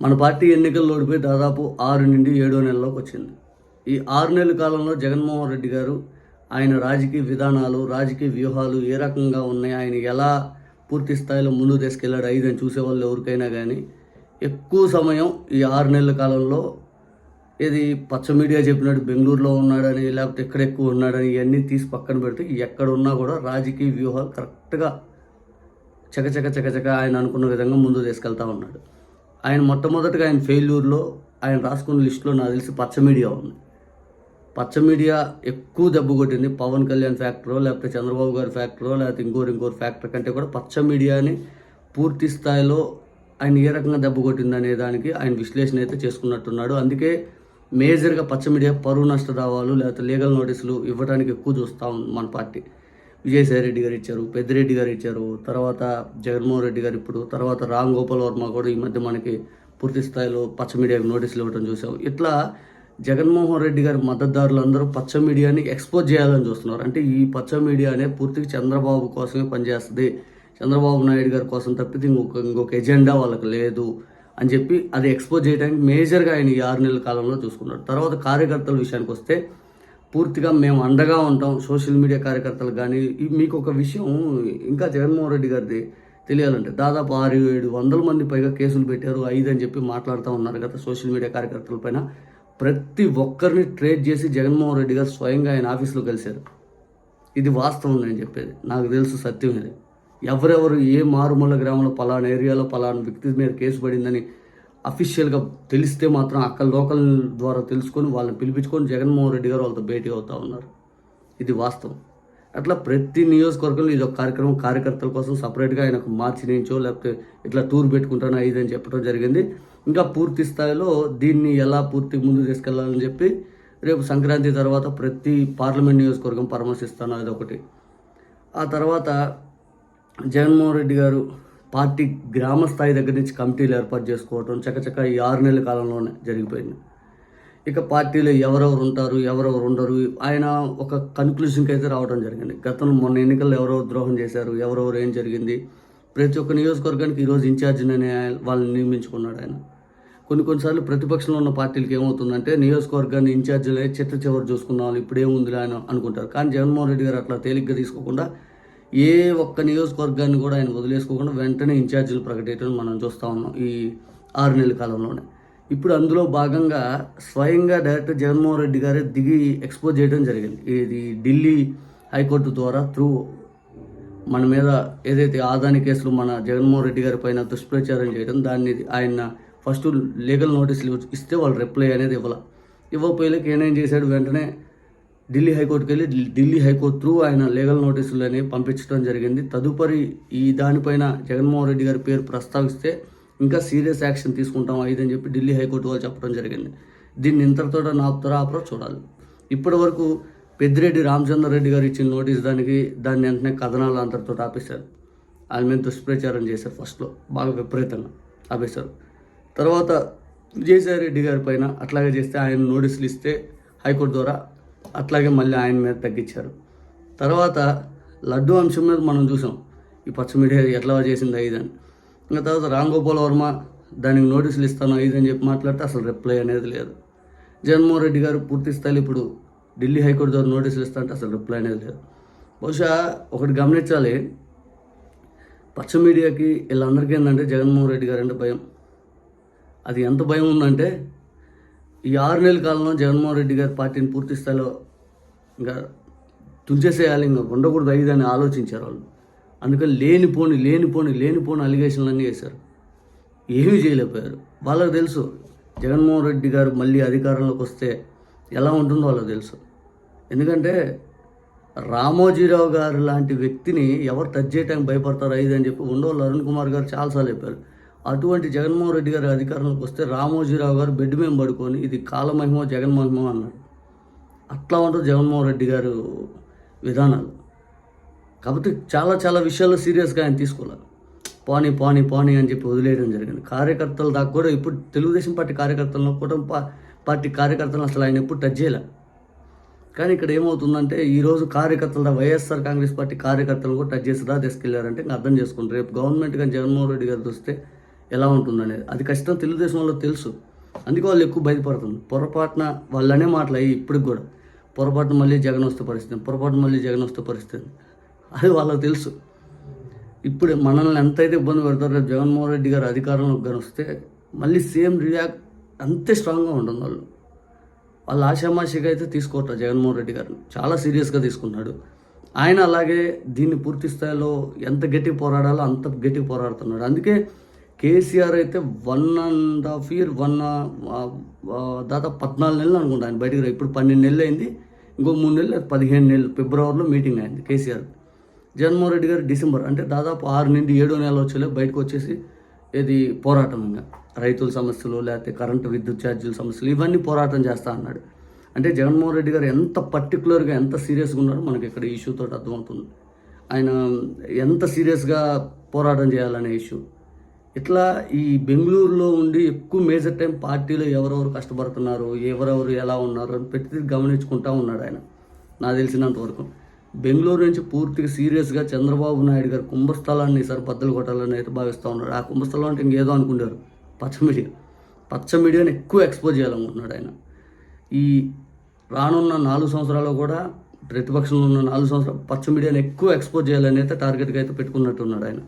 మన పార్టీ ఎన్నికల్లో ఓడిపోయి దాదాపు ఆరు నుండి ఏడో నెలలోకి వచ్చింది. ఈ ఆరు నెలల కాలంలో జగన్మోహన్ రెడ్డి గారు ఆయన రాజకీయ విధానాలు రాజకీయ వ్యూహాలు ఏ రకంగా ఉన్నాయి ఆయన ఎలా పూర్తి స్థాయిలో ముందు తీసుకెళ్ళాడు ఐదని చూసేవాళ్ళు ఎవరికైనా కానీ ఎక్కువ సమయం ఈ ఆరు నెలల కాలంలో ఇది పచ్చ మీడియా చెప్పినట్టు బెంగళూరులో ఉన్నాడని లేకపోతే ఎక్కడ ఎక్కువ ఉన్నాడని ఇవన్నీ తీసి పక్కన పెడితే ఎక్కడ ఉన్నా కూడా రాజకీయ వ్యూహాలు కరెక్ట్గా చకచక చకచక ఆయన అనుకున్న విధంగా ముందు తీసుకెళ్తా ఉన్నాడు. ఆయన మొట్టమొదటిగా ఆయన ఫెయిల్యూర్లో ఆయన రాసుకున్న లిస్టులో నాకు తెలిసి పచ్చ మీడియా ఉంది. పచ్చ మీడియా ఎక్కువ దెబ్బ కొట్టింది పవన్ కళ్యాణ్ ఫ్యాక్టరో లేకపోతే చంద్రబాబు గారి ఫ్యాక్టరో లేకపోతే ఇంకోరు ఇంకోరు ఫ్యాక్టర్ కంటే కూడా పచ్చ మీడియాని పూర్తి స్థాయిలో ఆయన ఏ రకంగా దెబ్బ కొట్టింది అనే దానికి ఆయన విశ్లేషణ అయితే చేసుకున్నట్టున్నాడు. అందుకే మేజర్గా పచ్చ మీడియా పరువు నష్ట దావాలు లేకపోతే లీగల్ నోటీసులు ఇవ్వడానికి ఎక్కువ చూస్తూ ఉంది మన పార్టీ. విజయసాయి రెడ్డి గారు ఇచ్చారు పెద్దిరెడ్డి గారు ఇచ్చారు తర్వాత జగన్మోహన్ రెడ్డి గారు ఇప్పుడు తర్వాత రామ్ గోపాల్ వర్మ కూడా ఈ మధ్య మనకి పూర్తి స్థాయిలో పచ్చ మీడియాకి నోటీసులు ఇవ్వడం చూసాం. ఇట్లా జగన్మోహన్ రెడ్డి గారి మద్దతుదారులందరూ పచ్చ మీడియాని ఎక్స్పోజ్ చేయాలని చూస్తున్నారు. అంటే ఈ పచ్చ మీడియా అనే పూర్తిగా చంద్రబాబు కోసమే పనిచేస్తుంది. చంద్రబాబు నాయుడు గారి కోసం తప్పితే ఇంకొక ఇంకొక ఎజెండా వాళ్ళకి లేదు అని చెప్పి అది ఎక్స్పోజ్ చేయడానికి మేజర్గా ఆయన ఈ ఆరు నెలల కాలంలో చూసుకున్నాడు తర్వాత కార్యకర్తల విషయానికి వస్తే పూర్తిగా మేము అండగా ఉంటాం సోషల్ మీడియా కార్యకర్తలు కానీ మీకు ఒక విషయం ఇంకా జగన్మోహన్ రెడ్డి గారిది తెలియాలంటే దాదాపు ఆరు ఏడు వందల మంది పైగా కేసులు పెట్టారు ఐదు అని చెప్పి మాట్లాడుతూ ఉన్నారు కదా సోషల్ మీడియా కార్యకర్తల పైన. ప్రతి ఒక్కరిని ట్రేట్ చేసి జగన్మోహన్ రెడ్డి గారు స్వయంగా ఆయన ఆఫీస్లో కలిశారు. ఇది వాస్తవం నేను చెప్పేది. నాకు తెలుసు సత్యం ఇది. ఎవరెవరు ఏ మారుమూల గ్రామంలో పలానా ఏరియాలో పలానా వ్యక్తి మీద కేసు పడిందని అఫీషియల్గా తెలిస్తే మాత్రం అక్కడ లోకల్ ద్వారా తెలుసుకొని వాళ్ళని పిలిపించుకొని జగన్మోహన్ రెడ్డి గారు వాళ్ళతో భేటీ అవుతా ఉన్నారు. ఇది వాస్తవం. అట్లా ప్రతి నియోజకవర్గంలో ఇది ఒక కార్యక్రమం కార్యకర్తల కోసం సపరేట్గా ఆయనకు మార్చి నుంచో లేకపోతే ఇట్లా టూర్ పెట్టుకుంటాను ఇదని అని చెప్పడం జరిగింది. ఇంకా పూర్తి స్థాయిలో దీన్ని ఎలా పూర్తి ముందు తీసుకెళ్ళాలని చెప్పి రేపు సంక్రాంతి తర్వాత ప్రతి పార్లమెంట్ నియోజకవర్గం పరామర్శిస్తాను అదొకటి. ఆ తర్వాత జగన్మోహన్ రెడ్డి గారు పార్టీ గ్రామ స్థాయి దగ్గర నుంచి కమిటీలు ఏర్పాటు చేసుకోవటం చకచక ఈ ఆరు నెలల కాలంలోనే జరిగిపోయింది. ఇక పార్టీలో ఎవరెవరు ఉంటారు ఎవరెవరు ఉండరు ఆయన ఒక కన్క్లూషన్కి అయితే రావడం జరిగింది. గతంలో మొన్న ఎన్నికల్లో ఎవరెవరు ద్రోహం చేశారు ఎవరెవరు ఏం జరిగింది? ప్రతి ఒక్క నియోజకవర్గానికి ఈరోజు ఇన్ఛార్జిని వాళ్ళని నియమించుకున్నాడు ఆయన. కొన్ని కొన్నిసార్లు ప్రతిపక్షంలో ఉన్న పార్టీలకి ఏమవుతుందంటే నియోజకవర్గాన్ని ఇన్ఛార్జీలే చిట్ట చివరి చూసుకుందాం ఇప్పుడు ఏముందిలే అని అనుకుంటారు. కానీ జగన్మోహన్ రెడ్డి గారు అట్లా తేలిగ్గా తీసుకోకుండా ఏ ఒక్క నియోజకవర్గాన్ని కూడా ఆయన వదిలేసుకోకుండా వెంటనే ఇన్ఛార్జీలు ప్రకటించడం మనం చూస్తూ ఉన్నాం ఈ ఆరు నెలల కాలంలోనే. ఇప్పుడు అందులో భాగంగా స్వయంగా డైరెక్టర్ జగన్మోహన్ రెడ్డి గారే దిగి ఎక్స్పోజ్ చేయడం జరిగింది. ఇది ఢిల్లీ హైకోర్టు ద్వారా త్రూ మన మీద ఏదైతే ఆదాని కేసులు మన జగన్మోహన్ రెడ్డి గారి పైన దుష్ప్రచారం చేయడం దాన్ని ఆయన ఫస్ట్ లీగల్ నోటీసులు ఇస్తే వాళ్ళు రిప్లై అనేది ఇవ్వాల. ఇవ్వకపోయేకి ఏనేం చేశాడు? వెంటనే ఢిల్లీ హైకోర్టుకి వెళ్ళి ఢిల్లీ హైకోర్టు త్రూ ఆయన లీగల్ నోటీసులని పంపించడం జరిగింది. తదుపరి ఈ దానిపైన జగన్మోహన్ రెడ్డి గారి పేరు ప్రస్తావిస్తే ఇంకా సీరియస్ యాక్షన్ తీసుకుంటాం అని చెప్పి ఢిల్లీ హైకోర్టు వాళ్ళు చెప్పడం జరిగింది. దీన్ని ఇంతటితో నాపుతారా ఆపరో చూడాలి. ఇప్పటి వరకు పెద్దిరెడ్డి రామచంద్రరెడ్డి గారు ఇచ్చిన నోటీస్ దానికి దాన్ని వెంటనే కథనాలు అంతటితో ఆపేశారు. ఆయన మీద దుష్ప్రచారం చేశారు ఫస్ట్లో. బాగా విపరీతంగా ఆపేశారు. తర్వాత విజయసాయి రెడ్డి గారి పైన అట్లాగే చేస్తే ఆయన నోటీసులు ఇస్తే హైకోర్టు ద్వారా అట్లాగే మళ్ళీ ఆయన మీద తగ్గించారు. తర్వాత లడ్డు అంశం మీద మనం చూసాం ఈ పచ్చ మీడియా ఎట్లా చేసింది ఐదని. ఇంకా తర్వాత రామ్ గోపాల్ వర్మ దానికి నోటీసులు ఇస్తాను ఐదని చెప్పి మాట్లాడితే అసలు రిప్లై అనేది లేదు. జగన్మోహన్ రెడ్డి గారు పూర్తి స్థాయిలో ఇప్పుడు ఢిల్లీ హైకోర్టు ద్వారా నోటీసులు ఇస్తా అంటే అసలు రిప్లై అనేది లేదు. బహుశా ఒకటి గమనించాలి పచ్చ మీడియాకి వీళ్ళందరికీ ఏంటంటే జగన్మోహన్ రెడ్డి గారు అంటే భయం. అది ఎంత భయం ఉందంటే ఈ ఆరు నెలల కాలంలో జగన్మోహన్ రెడ్డి గారి పార్టీని పూర్తి స్థాయిలో ఇంకా తుంచేసేయాలి ఇంకా ఉండకూడదు ఐదు అని ఆలోచించారు వాళ్ళు. అందుకని లేనిపోని లేనిపోని లేనిపోని అలిగేషన్లన్నీ చేశారు వేశారు. ఏమీ చేయలేకపోయారు. వాళ్ళకి తెలుసు జగన్మోహన్ రెడ్డి గారు మళ్ళీ అధికారంలోకి వస్తే ఎలా ఉంటుందో వాళ్ళకి తెలుసు. ఎందుకంటే రామోజీరావు గారు లాంటి వ్యక్తిని ఎవరు టచ్ చేయడానికి భయపడతారు ఐదు అని చెప్పి ఉండవల్లి అరుణ్ కుమార్ గారు చాలాసార్లు చెప్పారు. అటువంటి జగన్మోహన్ రెడ్డి గారు అధికారంలోకి వస్తే రామోజీరావు గారు బెడ్ మీద పడుకొని ఇది కాలమహిమో జగన్మహిమో అన్నాడు. అట్లా ఉంటుంది జగన్మోహన్ రెడ్డి గారు విధానాలు. కాబట్టి చాలా చాలా విషయాల్లో సీరియస్గా ఆయన తీసుకోవాలి. పోనీ పోనీ పోనీ అని చెప్పి వదిలేయడం జరిగింది. కార్యకర్తల దాకా కూడా ఇప్పుడు తెలుగుదేశం పార్టీ కార్యకర్తలను కూడా పా- పార్టీ కార్యకర్తలను అసలు ఆయన ఎప్పుడు టచ్ చేయలే. కానీ ఇక్కడ ఏమవుతుందంటే ఈరోజు కార్యకర్తల వైఎస్ఆర్ కాంగ్రెస్ పార్టీ కార్యకర్తలను కూడా టచ్ చేసేదా తీసుకెళ్ళారంటే ఇంకా అర్థం చేసుకుంటారు. రేపు గవర్నమెంట్ కానీ జగన్మోహన్ రెడ్డి గారు చూస్తే ఎలా ఉంటుందనేది. అది ఖచ్చితంగా తెలుగుదేశం వాళ్ళకి తెలుసు. అందుకే వాళ్ళు ఎక్కువ భయపడుతుంది పొరపాటున వాళ్ళనే మాటలు ఇప్పటికి కూడా. పొరపాటున మళ్ళీ జగన్ వస్తే పరిస్థితి పొరపాటున మళ్ళీ జగన్ వస్తే పరిస్థితి. అది వాళ్ళకి తెలుసు. ఇప్పుడు మనల్ని ఎంతైతే ఇబ్బంది పెడతారో రేపు జగన్మోహన్ రెడ్డి గారు అధికారంలోకి కానీ వస్తే మళ్ళీ సేమ్ రియాక్ట్ అంతే స్ట్రాంగ్గా ఉంటుంది వాళ్ళు వాళ్ళ ఆశామాషిగా అయితే తీసుకోవట్లేదు జగన్మోహన్ రెడ్డి గారిని చాలా సీరియస్గా తీసుకున్నాడు ఆయన అలాగే దీన్ని పూర్తి స్థాయిలో ఎంత గట్టిగా పోరాడాలో అంత గట్టిగా పోరాడుతున్నాడు. అందుకే కేసీఆర్ అయితే one and half year one దాదాపు పద్నాలుగు నెలలు అనుకుంటా ఆయన బయటికి ఇప్పుడు పన్నెండు నెలలు అయింది ఇంకో మూడు నెలలు పదిహేను నెలలు ఫిబ్రవరిలో మీటింగ్ అయింది కేసీఆర్. జగన్మోహన్ రెడ్డి గారు డిసెంబర్ అంటే దాదాపు ఆరు నుండి ఏడో నెలలు వచ్చేలే బయటకు వచ్చేసి ఇది పోరాటం ఇంకా. రైతుల సమస్యలు లేకపోతే కరెంటు విద్యుత్ ఛార్జీల సమస్యలు ఇవన్నీ పోరాటం చేస్తా అన్నాడు. అంటే జగన్మోహన్ రెడ్డి గారు ఎంత పర్టికులర్గా ఎంత సీరియస్గా ఉన్నారో మనకి ఇక్కడ ఇష్యూతో అర్థమవుతుంది. ఆయన ఎంత సీరియస్గా పోరాటం చేయాలనే ఇష్యూ ఇట్లా ఈ బెంగళూరులో ఉండి ఎక్కువ మేజర్ టైం పార్టీలో ఎవరెవరు కష్టపడుతున్నారు ఎవరెవరు ఎలా ఉన్నారు అని ప్రతిదీ గమనించుకుంటా ఉన్నాడు ఆయన నాకు తెలిసినంత వరకు. బెంగళూరు నుంచి పూర్తిగా సీరియస్గా చంద్రబాబు నాయుడు గారు కుంభస్థలాన్ని ఈసారి బద్దలు కొట్టాలని అయితే భావిస్తూ ఉన్నాడు. ఆ కుంభస్థలం అంటే ఇంకేదో అనుకుంటారు పచ్చ మీడియా. పచ్చ మీడియాని ఎక్కువ ఎక్స్పోజ్ చేయాలనుకుంటున్నాడు ఆయన. ఈ రానున్న నాలుగు సంవత్సరాలు కూడా ప్రతిపక్షంలో ఉన్న నాలుగు సంవత్సరాలు పచ్చ మీడియాని ఎక్కువ ఎక్స్పోజ్ చేయాలని అయితే టార్గెట్గా అయితే పెట్టుకున్నట్టున్నాడు ఆయన.